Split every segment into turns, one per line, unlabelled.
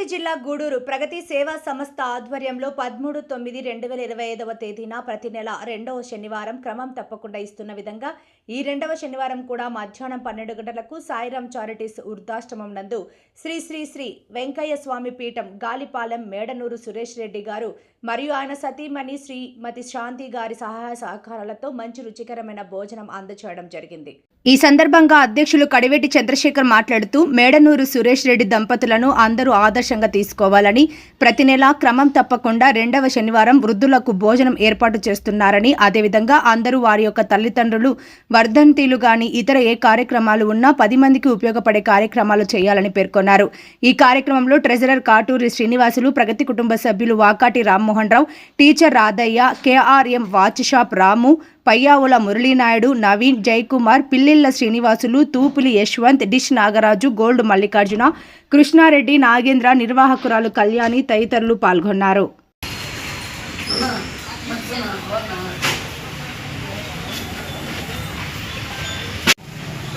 తిరుపతి జిల్లా గూడూరు ప్రగతి సేవా సంస్థ ఆధ్వర్యంలో పదమూడు తొమ్మిది రెండు వేల ఇరవై ఐదవ తేదీన ప్రతి నెల రెండవ శనివారం క్రమం తప్పకుండా ఇస్తున్న విధంగా ఈ రెండవ శనివారం కూడా మధ్యాహ్నం పన్నెండు గంటలకు సాయిరాం చారిటీస్ వృద్ధాశ్రమం నందు శ్రీ శ్రీ శ్రీ వెంకయ్య స్వామి పీఠం గాలిపాలెం మేడనూరు సురేష్ రెడ్డి గారు మరియు ఆయన సతీమణి శ్రీమతి శాంతి గారి సహాయ సహకారాలతో మంచి రుచికరమైన భోజనం అందచేయడం జరిగింది. ఈ సందర్భంగా అధ్యక్షులు కడివెట్టి చంద్రశేఖర్ మాట్లాడుతూ మేడనూరు సురేష్ రెడ్డి దంపతులను అందరూ ఆదర్శంగా తీసుకోవాలని ప్రతి నెలా క్రమం తప్పకుండా రెండవ శనివారం వృద్ధులకు భోజనం ఏర్పాటు చేస్తున్నారని అదేవిధంగా అందరూ వారి యొక్క తల్లిదండ్రులు వర్ధంతిలు గాని ఇతర ఏ కార్యక్రమాలు ఉన్నా పది మందికి ఉపయోగపడే కార్యక్రమాలు చేయాలని పేర్కొన్నారు. ఈ కార్యక్రమంలో ట్రెజరర్ కాటూరి శ్రీనివాసులు ప్రగతి కుటుంబ సభ్యులు Vakati Rammohan Rao teacher Radhayya K R M watch shop Ramu Payyavula Muralinaidu Naveen Jayakumar Pillilla Srinivasulu Tupuli Yashwant dish Nagaraju gold Mallikarjuna Krishnareddy Nagendra నిర్వాహకురాలు Kalyani తదితరులు పాల్గొన్నారు.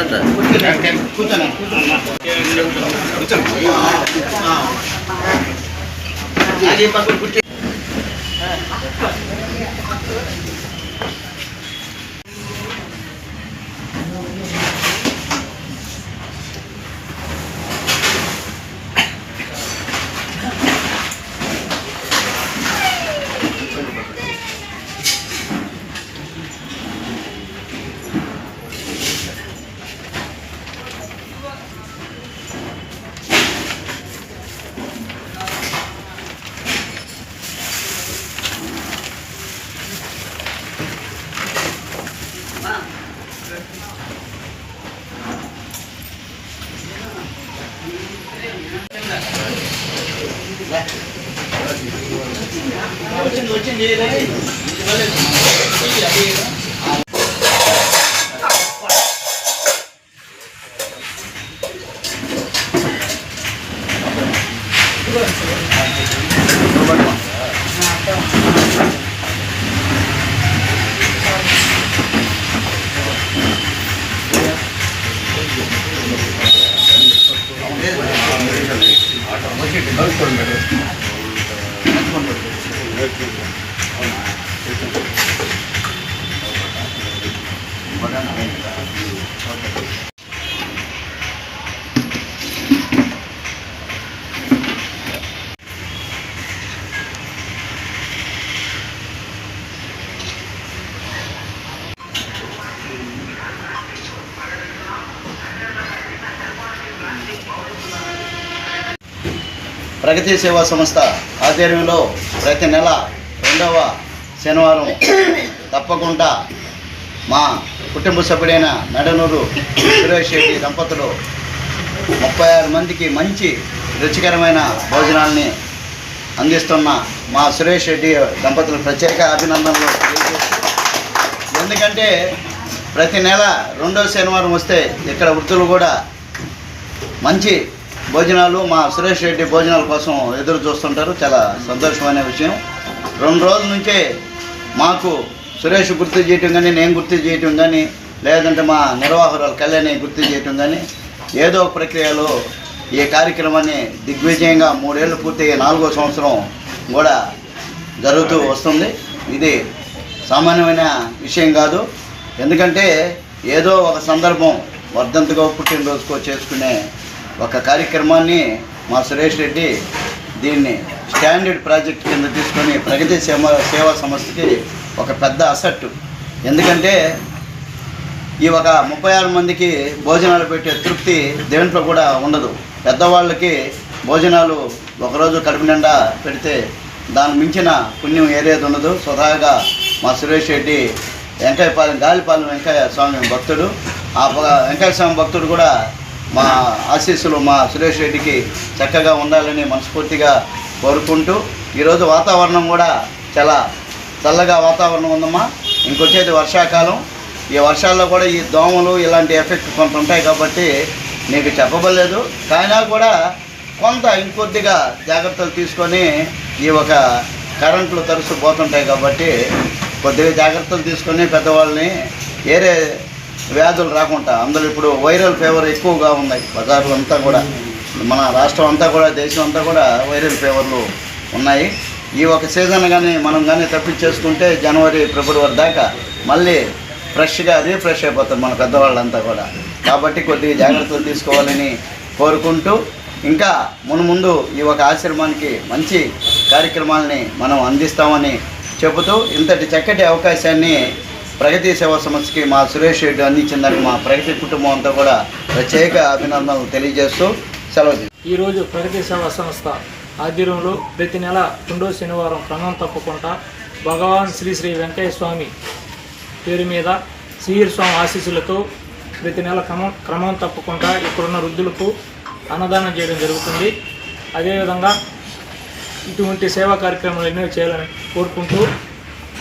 ಅಂತ ಕೂತಾನೆ ಕೂತಾನೆ ಕೂತಾನೆ ಕೂತಾನೆ ಅಲ್ಲಿ ಪಕ್ಕ ಕೂತಿ వచ్చింది వచ్చింది ఏదని Gracias.
ప్రగతి సేవా సంస్థ ఆధ్వర్యంలో ప్రతి నెల రెండవ శనివారం తప్పకుండా మా కుటుంబ సభ్యుడైన నడనూరు సురేష్ రెడ్డి దంపతులు ముప్పై ఆరు మందికి మంచి రుచికరమైన భోజనాల్ని అందిస్తున్న మా సురేష్ రెడ్డి దంపతులు ప్రత్యేక అభినందనలు ఎందుకంటే ప్రతి నెల రెండవ శనివారం వస్తే ఇక్కడ వృద్ధులు కూడా మంచి భోజనాలు మా సురేష్ రెడ్డి భోజనాల కోసం ఎదురు చూస్తుంటారు. చాలా సంతోషమైన విషయం. రెండు రోజుల నుంచే మాకు సురేష్ గుర్తు చేయటం కానీ నేను గుర్తు చేయటం కానీ లేదంటే మా నిర్వాహకురాలు కళ్యాణి గుర్తు చేయటం కానీ ఏదో ఒక ప్రక్రియలో ఈ కార్యక్రమాన్ని దిగ్విజయంగా మూడేళ్ళు పూర్తయ్యే నాలుగో సంవత్సరం కూడా జరుగుతూ వస్తుంది. ఇది సామాన్యమైన విషయం కాదు. ఎందుకంటే ఏదో ఒక సందర్భం వర్ధంతగా పుట్టినరోజుకో చేసుకునే ఒక కార్యక్రమాన్ని మా సురేష్ రెడ్డి దీన్ని స్టాండర్డ్ ప్రాజెక్ట్ కింద తీసుకొని ప్రగతి సేవ సేవా సంస్థకి ఒక పెద్ద అసెట్ ఎందుకంటే ఈ ఒక ముప్పై ఆరు మందికి భోజనాలు పెట్టే తృప్తి దేంట్లో కూడా ఉండదు. పెద్దవాళ్ళకి భోజనాలు ఒకరోజు కడుపు నిండా పెడితే దాని మించిన పుణ్యం ఏరేది ఉండదు స్వతహాగా మా సురేష్ రెడ్డి వెంకయ్యపాలెం గాలిపాలెం వెంకయ్య స్వామి భక్తుడు. ఆ వెంకయ్య స్వామి భక్తుడు కూడా మా ఆశీస్సులు మా సురేష్ రెడ్డికి చక్కగా ఉండాలని మనస్ఫూర్తిగా కోరుకుంటూ ఈరోజు వాతావరణం కూడా చాలా చల్లగా వాతావరణం ఉందమ్మా. ఇంకొచ్చేది వర్షాకాలం. ఈ వర్షాల్లో కూడా ఈ దోమలు ఇలాంటి ఎఫెక్ట్ కొంత ఉంటాయి కాబట్టి నీకు చెప్పబడలేదు. కానీ కూడా కొంత ఇంకొద్దిగా జాగ్రత్తలు తీసుకొని ఈ ఒక కరెంట్లు తరచు పోతుంటాయి కాబట్టి కొద్దిగా జాగ్రత్తలు తీసుకొని పెద్దవాళ్ళని వేరే వ్యాధులు రాకుండా అందులో ఇప్పుడు వైరల్ ఫీవర్ ఎక్కువగా ఉన్నాయి. బజార్లు అంతా కూడా మన రాష్ట్రం అంతా కూడా దేశం అంతా కూడా వైరల్ ఫీవర్లు ఉన్నాయి. ఈ ఒక సీజన్ కానీ మనం కానీ తప్పించేసుకుంటే జనవరి ఫిబ్రవరి దాకా మళ్ళీ ఫ్రెష్గా రీఫ్రెష్ అయిపోతారు మన పెద్దవాళ్ళంతా కూడా. కాబట్టి కొద్దిగా జాగ్రత్తలు తీసుకోవాలని కోరుకుంటూ ఇంకా మునుముందు ఈ ఒక ఆశ్రమానికి మంచి కార్యక్రమాలని మనం అందిస్తామని చెబుతూ ఇంతటి చక్కటి అవకాశాన్ని ప్రగతి సేవా సంస్థకి మా సురేష్ రెడ్డి అందించిందని మా ప్రగతి కుటుంబం అంతా కూడా ప్రత్యేక అభినందనలు తెలియజేస్తూ సెలవు
ఈరోజు ప్రగతి సేవా సంస్థ ఆధ్వర్యంలో ప్రతి నెల రెండో శనివారం క్రమం తప్పకుండా భగవాన్ శ్రీ శ్రీ వెంకయ్య స్వామి పేరు మీద శ్రీహరి స్వామి ఆశీస్సులతో ప్రతి నెల క్రమం క్రమం తప్పకుండా ఇక్కడున్న వృద్ధులకు అన్నదానం చేయడం జరుగుతుంది. అదేవిధంగా ఇటువంటి సేవా కార్యక్రమాలు ఎన్నో చేయాలని కోరుకుంటూ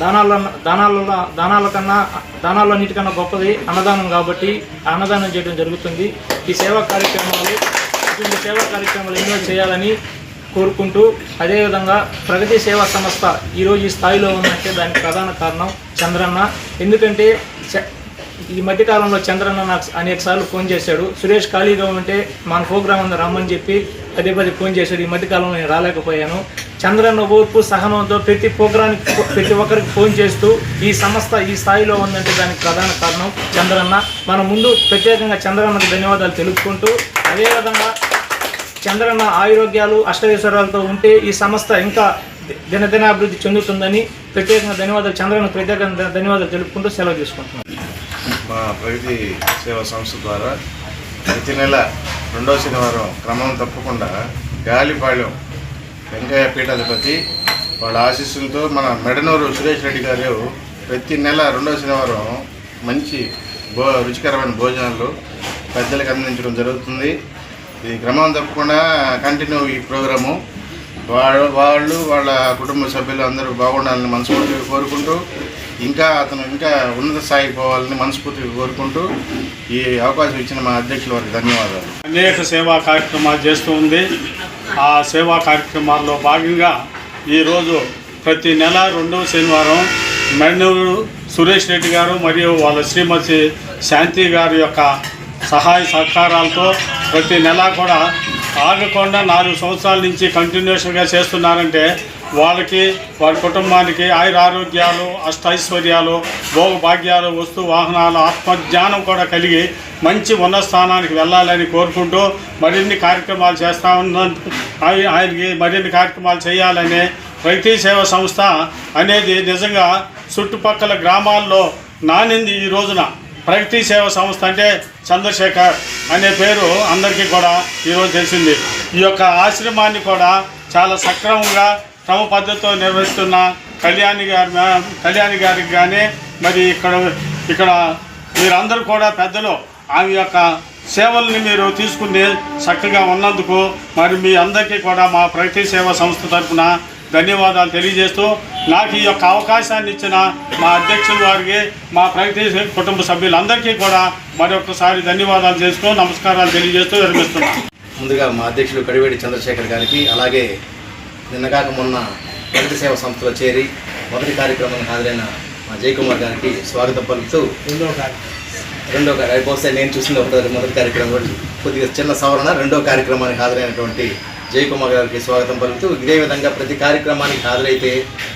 దానాల దానాల దానాల కన్నా దానాల్లో అన్నిటికన్నా గొప్పది అన్నదానం కాబట్టి అన్నదానం చేయడం జరుగుతుంది. ఈ సేవా కార్యక్రమాలు ఇటువంటి సేవా కార్యక్రమాలు ఎన్నో చేయాలని కోరుకుంటూ అదేవిధంగా ప్రగతి సేవా సంస్థ ఈరోజు ఈ స్థాయిలో ఉందంటే దానికి ప్రధాన కారణం చంద్రన్న. ఎందుకంటే చ- ఈ మధ్యకాలంలో చంద్రన్న నాకు అనేక సార్లు ఫోన్ చేశాడు. సురేష్ ఖాళీగా ఉంటే మన ప్రోగ్రామ్ ఉంది రమ్మని చెప్పి పదే పదే ఫోన్ చేశాడు. ఈ మధ్యకాలంలో నేను రాలేకపోయాను. చంద్రన్న ఓర్పు సహనంతో ప్రతి ప్రోగ్రానికి ప్రతి ఒక్కరికి ఫోన్ చేస్తూ ఈ సంస్థ ఈ స్థాయిలో ఉందంటే దానికి ప్రధాన కారణం చంద్రన్న. మన ముందు ప్రత్యేకంగా చంద్రన్నకు ధన్యవాదాలు తెలుపుకుంటూ అదేవిధంగా చంద్రన్న ఆరోగ్యాలు అష్టైశ్వర్యాలతో ఉంటే ఈ సంస్థ ఇంకా దినదిన అభివృద్ధి చెందుతుందని ప్రత్యేకంగా ధన్యవాదాలు చంద్రన్న ప్రత్యేకంగా ధన్యవాదాలు తెలుపుకుంటూ సెలవు తీసుకుంటున్నాను
మా ప్రగతి సేవా సంస్థ ద్వారా ప్రతి నెల రెండో శనివారం క్రమం తప్పకుండా గాలిపాళ్యం వెంకయ్య పీఠాధిపతి వాళ్ళ ఆశీస్సులతో మన మెడనూరు సురేష్ రెడ్డి గారు ప్రతి నెల రెండో శనివారం మంచి భో రుచికరమైన భోజనాలు పెద్దలకు అందించడం జరుగుతుంది. ఇది క్రమం తప్పకుండా కంటిన్యూ ఈ ప్రోగ్రాము. వాళ్ళు వాళ్ళు వాళ్ళ కుటుంబ సభ్యులు అందరూ బాగుండాలని మనస్ఫూర్తిగా కోరుకుంటూ ఇంకా అతను ఇంకా ఉన్నత స్థాయికి పోవాలని మనస్ఫూర్తిగా కోరుకుంటూ ఈ అవకాశం ఇచ్చిన మా అధ్యక్షుల వారికి ధన్యవాదాలు.
అనేక సేవా కార్యక్రమాలు చేస్తూ ఉంది. ఆ సేవా కార్యక్రమాల్లో భాగంగా ఈరోజు ప్రతి నెల రెండవ శనివారం మెన్నూరు సురేష్ రెడ్డి గారు మరియు వాళ్ళ శ్రీమతి శాంతి గారి యొక్క సహాయ సహకారాలతో ప్రతి నెల కూడా ఆగకుండా నాలుగు సంవత్సరాల నుంచి కంటిన్యూషన్గా చేస్తున్నారంటే వాళ్ళకి వారి కుటుంబానికి ఆయుర ఆరోగ్యాలు అష్టైశ్వర్యాలు భోగభాగ్యాలు వస్తు వాహనాలు ఆత్మజ్ఞానం కూడా కలిగి మంచి ఉన్నత స్థానానికి వెళ్ళాలని కోరుకుంటూ మరిన్ని కార్యక్రమాలు చేస్తా ఉన్నందుకు ఆయనకి మరిన్ని కార్యక్రమాలు చేయాలనే ప్రగతి సేవా సంస్థ అనేది నిజంగా చుట్టుపక్కల గ్రామాల్లో నానింది ఈ రోజున. ప్రగతి సేవా సంస్థ అంటే చంద్రశేఖర్ అనే పేరు అందరికీ కూడా ఈరోజు తెలిసింది. ఈ యొక్క ఆశ్రమాన్ని కూడా చాలా సక్రమంగా క్రమ పద్ధతితో నిర్వహిస్తున్న కళ్యాణి గారి కళ్యాణి గారికి కానీ మరి ఇక్కడ ఇక్కడ మీరందరూ కూడా పెద్దలు ఆమె యొక్క సేవల్ని మీరు తీసుకుని చక్కగా ఉన్నందుకు మరి మీ అందరికీ కూడా మా ప్రగతి సేవా సంస్థ తరఫున ధన్యవాదాలు తెలియజేస్తూ నాకు ఈ యొక్క అవకాశాన్ని ఇచ్చిన మా అధ్యక్షుల వారికి మా ప్రగతి కుటుంబ సభ్యులందరికీ కూడా మరొకసారి ధన్యవాదాలు చేస్తూ నమస్కారాలు తెలియజేస్తూ విరమిస్తున్నాను.
ముందుగా మా అధ్యక్షులు కడివేడి చంద్రశేఖర్ గారికి అలాగే నిన్నగాక మొన్న ప్రగతి సేవ సంస్థలో చేరి మొదటి కార్యక్రమానికి హాజరైన మా జయకుమార్ గారికి స్వాగతం పలుకుతూ రెండో బహుశా నేను చూసిన ఒకటి మొదటి కార్యక్రమం కూడా కొద్దిగా చిన్న సవరణ రెండో కార్యక్రమానికి హాజరైనటువంటి జయకుమార్ గారికి స్వాగతం పలుకుతూ ఇదే విధంగా ప్రతి కార్యక్రమానికి హాజరైతే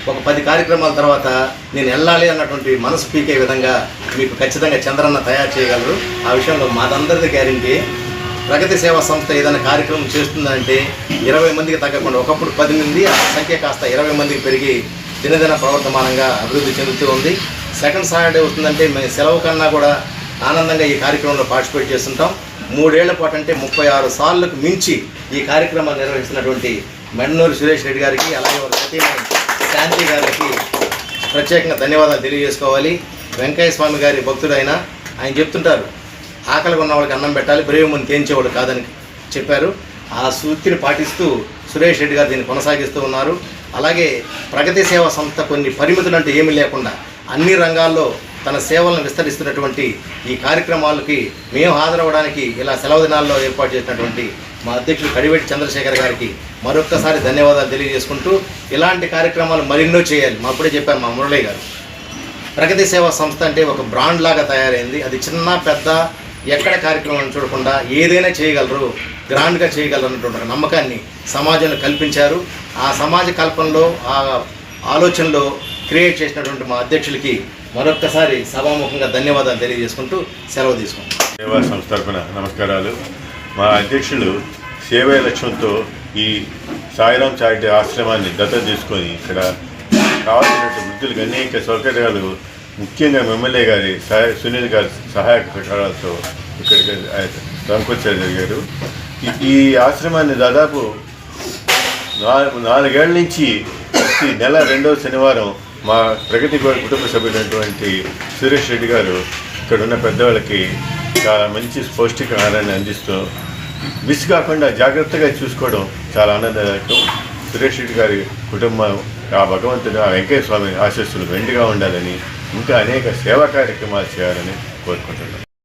ఒక పది కార్యక్రమాల తర్వాత నేను వెళ్ళాలి అన్నటువంటి మనసు పీకే విధంగా మీకు ఖచ్చితంగా చంద్రన్న తయారు చేయగలరు. ఆ విషయంలో మాదందరిది గ్యారంటీ. ప్రగతి సేవా సంస్థ ఏదైనా కార్యక్రమం చేస్తుందంటే ఇరవై మందికి తగ్గకుండా ఒకప్పుడు పది మంది ఆ సంఖ్య కాస్త ఇరవై మందికి పెరిగి దినదిన ప్రవర్తమానంగా అభివృద్ధి చెందుతూ ఉంది. సెకండ్ సాటర్డే వస్తుందంటే మేము సెలవు కన్నా కూడా ఆనందంగా ఈ కార్యక్రమంలో పార్టిసిపేట్ చేస్తుంటాం. మూడేళ్ళ పాటు అంటే ముప్పై ఆరు సార్లకు మించి ఈ కార్యక్రమాన్ని నిర్వహిస్తున్నటువంటి మెన్నూరు సురేష్ రెడ్డి గారికి అలాగే వారి సతీమణి శాంతి గారికి ప్రత్యేకంగా ధన్యవాదాలు తెలియజేసుకోవాలి. వెంకయ్య స్వామి గారి భక్తుడైన ఆయన చెప్తుంటారు ఆకలిగా ఉన్న వాళ్ళకి అన్నం పెట్టాలి బ్రేవ్ ముందు తేంచేవాడు కాదని చెప్పారు. ఆ సూక్తిని పాటిస్తూ సురేష్ రెడ్డి గారు దీన్ని కొనసాగిస్తూ ఉన్నారు. అలాగే ప్రగతి సేవా సంస్థ కొన్ని పరిమితులు అంటే ఏమీ లేకుండా అన్ని రంగాల్లో తన సేవలను విస్తరిస్తున్నటువంటి ఈ కార్యక్రమాలకి మేము హాజరవ్వడానికి ఇలా సెలవు దినాల్లో ఏర్పాటు చేసినటువంటి మా అధ్యక్షుడు కడివేటి చంద్రశేఖర్ గారికి మరొక్కసారి ధన్యవాదాలు తెలియజేసుకుంటూ ఇలాంటి కార్యక్రమాలు మరెన్నో చేయాలి. మా అప్పుడే చెప్పారు మా మురళి గారు. ప్రగతి సేవా సంస్థ అంటే ఒక బ్రాండ్ లాగా తయారైంది. అది చిన్న పెద్ద ఎక్కడ కార్యక్రమం చూడకుండా ఏదైనా చేయగలరు గ్రాండ్గా చేయగలరు అన్నటువంటి ఒక నమ్మకాన్ని సమాజంలో కల్పించారు. ఆ సమాజ కల్పనలో ఆ ఆలోచనలో క్రియేట్ చేసినటువంటి మా అధ్యక్షులకి మరొక్కసారి సభాముఖంగా ధన్యవాదాలు తెలియజేసుకుంటూ సెలవు తీసుకుంటాం
సేవా సంస్థ తరపున నమస్కారాలు. మా అధ్యక్షులు సేవా లక్ష్యంతో ఈ సాయిరాం చారిటీ ఆశ్రమాన్ని దత్తత తీసుకొని ఇక్కడ కావాల్సినటువంటి వృద్ధులకు అనేక సౌకర్యాలు ముఖ్యంగా ఎమ్మెల్యే గారి సహాయ సునీల్ గారి సహాయక సహకారాలతో ఇక్కడికి ఆయన రంకొచ్చారు జరిగారు. ఈ- ఆశ్రమాన్ని దాదాపు నాలుగు నాలుగేళ్ళ నుంచి ప్రతి నెల రెండవ శనివారం మా ప్రగతి గోడ కుటుంబ సభ్యులైనటువంటి సురేష్ రెడ్డి గారు ఇక్కడ ఉన్న పెద్దవాళ్ళకి చాలా మంచి పౌష్టికాహారాన్ని అందిస్తూ మిస్ కాకుండా జాగ్రత్తగా చూసుకోవడం చాలా ఆనందదాయకం. సురేష్ రెడ్డి గారి కుటుంబం ఆ భగవంతుడు ఆ వెంకయ్య స్వామి ఆశస్సులు వెండిగా ఉండాలని ఇంకా అనేక సేవా కార్యక్రమాలు చేయాలని కోరుకుంటున్నాను